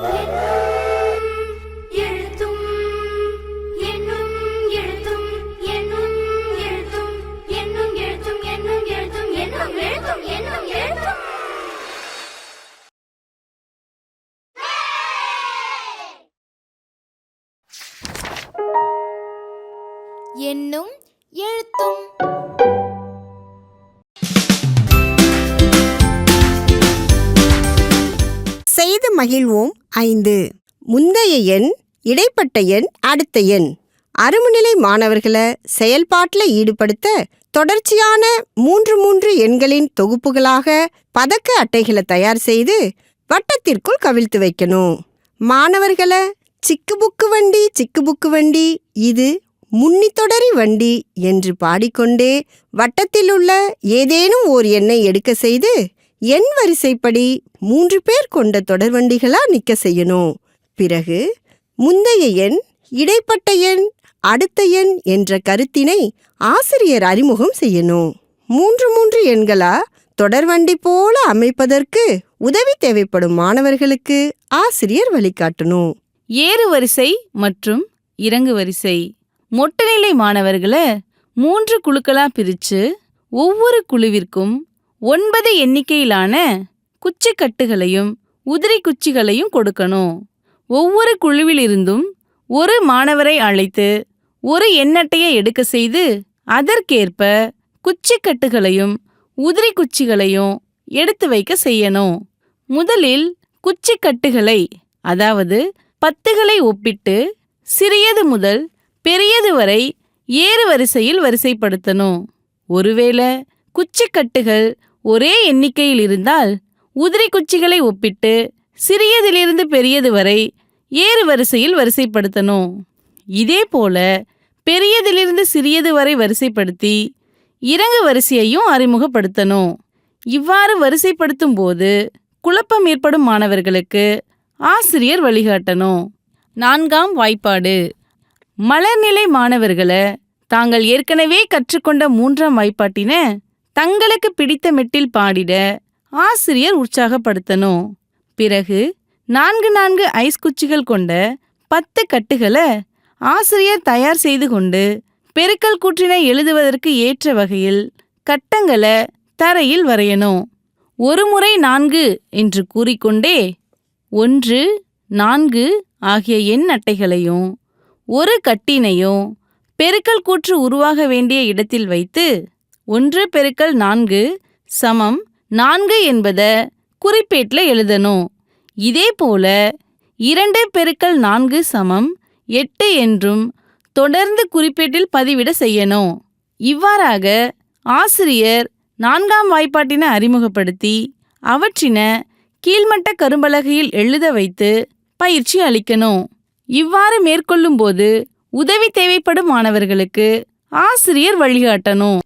என்னும் என்னும் எழுத்தும் செய்து மகிழ்வோம். ஐந்து. முந்தைய எண் இடைப்பட்ட எண் அடுத்த எண். அருமுநிலை மாணவர்களை செயல்பாட்டில் ஈடுபடுத்த தொடர்ச்சியான மூன்று மூன்று எண்களின் தொகுப்புகளாக பதக்க அட்டைகளை தயார் செய்து வட்டத்திற்குள் கவிழ்த்து வைக்கணும். மாணவர்களை சிக்கு புக்கு வண்டி சிக்கு புக்கு வண்டி இது முன்னி தொடரி வண்டி என்று பாடிக்கொண்டே வட்டத்தில் உள்ள ஏதேனும் ஓர் எண்ணை எடுக்க செய்து எண் வரிசைப்படி மூன்று பேர் கொண்ட தொடர்வண்டிகளா நிக்க செய்யணும். பிறகு முந்தைய எண் இடைப்பட்ட எண் அடுத்த எண் என்ற கருத்தினை ஆசிரியர் அறிமுகம் செய்யணும். மூன்று மூன்று எண்களா தொடர்வண்டி போல அமைப்பதற்கு உதவி தேவைப்படும் மாணவர்களுக்கு ஆசிரியர் வழிகாட்டணும். ஏறு வரிசை மற்றும் இறங்கு வரிசை. மொட்டநிலை மாணவர்களை மூன்று குழுக்களா பிரிச்சு ஒவ்வொரு குழுவிற்கும் ஒன்பது எண்ணிக்கையிலான குச்சிக்கட்டுகளையும் உதிரி குச்சிகளையும் கொடுக்கணும். ஒவ்வொரு குழுவிலிருந்தும் ஒரு மாணவரை அழைத்து ஒரு எண்ணட்டையை எடுக்க செய்து அதற்கேற்ப குச்சிக்கட்டுகளையும் உதிரி குச்சிகளையும் எடுத்து வைக்க செய்யணும். முதலில் குச்சிக்கட்டுகளை அதாவது பத்துகளை ஒப்பிட்டு சிறியது முதல் பெரியது வரை ஏறு வரிசையில் வரிசைப்படுத்தணும். ஒருவேளை குச்சிக்கட்டுகள் ஒரே எண்ணிக்கையில் இருந்தால் உதிரி குச்சிகளை ஒப்பிட்டு சிறியதிலிருந்து பெரியது வரை ஏறு வரிசையில் வரிசைப்படுத்தணும். இதே போல பெரியதிலிருந்து சிறியது வரை வரிசைப்படுத்தி இறங்கு வரிசையையும் அறிமுகப்படுத்தணும். இவ்வாறு வரிசைப்படுத்தும் போது குழப்பம் ஏற்படும் மாணவர்களுக்கு ஆசிரியர் வழிகாட்டணும். நான்காம் வாய்ப்பாடு. மலர்நிலை மாணவர்களை தாங்கள் ஏற்கனவே கற்றுக்கொண்ட மூன்றாம் வாய்ப்பாட்டின தங்களுக்கு பிடித்த மெட்டில் பாடிட ஆசிரியர் உற்சாகப்படுத்தணும். பிறகு நான்கு நான்கு ஐஸ் குச்சிகள் கொண்ட பத்து கட்டுகளை ஆசிரியர் தயார் செய்து கொண்டு பெருக்கல் கூற்றினை எழுதுவதற்கு ஏற்ற வகையில் கட்டங்களை தரையில் வரையணும். ஒரு முறை நான்கு என்று கூறிக்கொண்டே ஒன்று நான்கு ஆகிய எண் அட்டைகளையும் ஒரு கட்டினையும் பெருக்கல் கூற்று உருவாக வேண்டிய இடத்தில் வைத்து ஒன்று பெருக்கல் நான்கு சமம் நான்கு என்பத குறிப்பேட்டில் எழுதணும். இதே போல இரண்டு பெருக்கல் நான்கு சமம் எட்டு என்றும் தொடர்ந்து குறிப்பேட்டில் பதிவிட செய்யணும். இவ்வாறாக ஆசிரியர் நான்காம் வாய்ப்பாட்டினை அறிமுகப்படுத்தி அவற்றின கீழ்மட்ட கரும்பலகையில் எழுத வைத்து பயிற்சி அளிக்கணும். இவ்வாறு மேற்கொள்ளும்போது உதவி தேவைப்படும் மாணவர்களுக்கு ஆசிரியர் வழிகாட்டணும்.